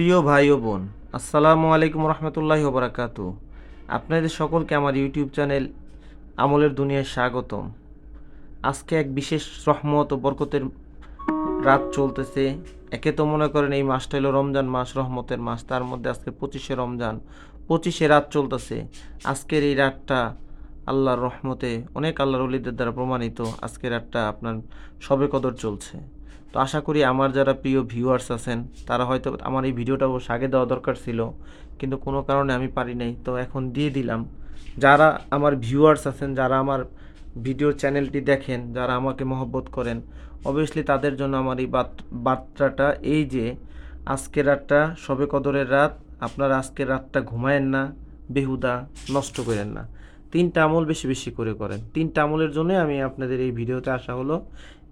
প্রিয় ভাই ও বোন, আসসালামু আলাইকুম রহমতুল্লাহি ওবরাকাতু আপনাদের সকলকে আমার ইউটিউব চ্যানেল আমলের দুনিয়ায় স্বাগতম। আজকে এক বিশেষ রহমত ও বরকতের রাত চলতেছে। একে তো মনে করেন এই মাসটা হলো রমজান মাস, রহমতের মাস। তার মধ্যে আজকে পঁচিশে রমজান, পঁচিশে রাত চলতেছে। আজকের এই রাতটা আল্লাহর রহমতে, অনেক আল্লাহর অলিদের দ্বারা প্রমাণিত। আজকের রাতটা আপনার সবে কদর চলছে। তো আশা করি আমার যারা প্রিয় ভিউয়ার্স আছেন, তারা হয়তো আমার এই ভিডিওটা অবশ্য আগে দেওয়া দরকার ছিল, কিন্তু কোনো কারণে আমি পারি নাই। তো এখন দিয়ে দিলাম। যারা আমার ভিউয়ার্স আছেন, যারা আমার ভিডিও চ্যানেলটি দেখেন, যারা আমাকে মহব্বত করেন অবভিয়াসলি তাদের জন্য আমার এই বার্তাটা এই যে, আজকের রাতটা সবে কদরের রাত, আপনারা আজকের রাতটা ঘুমায়েন না, বেহুদা নষ্ট করেন না। তিনটা আমল বেশি বেশি করে করেন। তিনটা আমলের জন্য আমি আপনাদের এই ভিডিওতে আসা হলো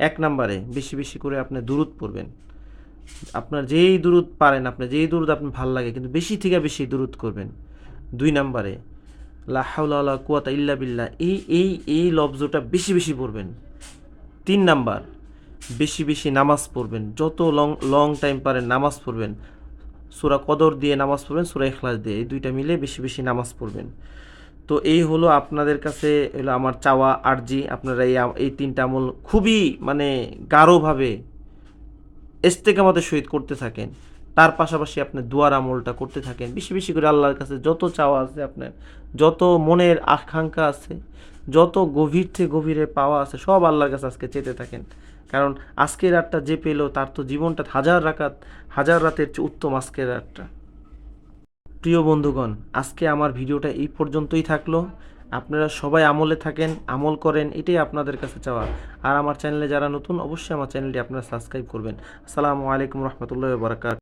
এক নম্বরে, বেশি বেশি করে আপনি দূরত পড়বেন। আপনার যেই দূরত পারেন আপনার যেই দূরত আপনার ভালো লাগে, কিন্তু বেশি থেকে বেশি দূরত করবেন। দুই নম্বরে লাহাউলা কুয়াতা ইল্লা বিল্লা এই এই এই লফজটা বেশি বেশি পড়বেন। তিন নাম্বার, বেশি বেশি নামাজ পড়বেন। যত লং লং টাইম পারেন নামাজ পড়বেন। সুরা কদর দিয়ে নামাজ পড়বেন, সুরা এখলাস দিয়ে, এই দুইটা মিলে বেশি বেশি নামাজ পড়বেন। তো এই হলো আপনাদের কাছে হলো আমার চাওয়া আর্জি। আপনারা এই এই তিনটা আমল খুবই মানে গাঢ়ভাবে ইস্তেকামতের সহিত করতে থাকেন। তার পাশাপাশি আপনি দুয়ার আমলটা করতে থাকেন। বেশি বেশি করে আল্লাহর কাছে যত চাওয়া আছে আপনার, যত মনের আকাঙ্ক্ষা আছে, যত গভীর থেকে গভীরে পাওয়া আছে, সব আল্লাহর কাছে আজকে চেতে থাকেন। কারণ আজকের রাতটা যে পেল, তার তো জীবনটা হাজার রাকাত, হাজার রাতের উত্তম আজকের রাতটা। প্রিয় বন্ধুগণ, আজকে আমার ভিডিওটা এই পর্যন্তই থাকল। আপনারা সবাই আমলে থাকেন, আমল করেন, এটাই আপনাদের কাছে চাওয়া। আর আমার চ্যানেলে যারা নতুন, অবশ্যই আমার চ্যানেলটি আপনারা সাবস্ক্রাইব করবেন। আসসালামু আলাইকুম রহমতুল্লাহ বারাকাত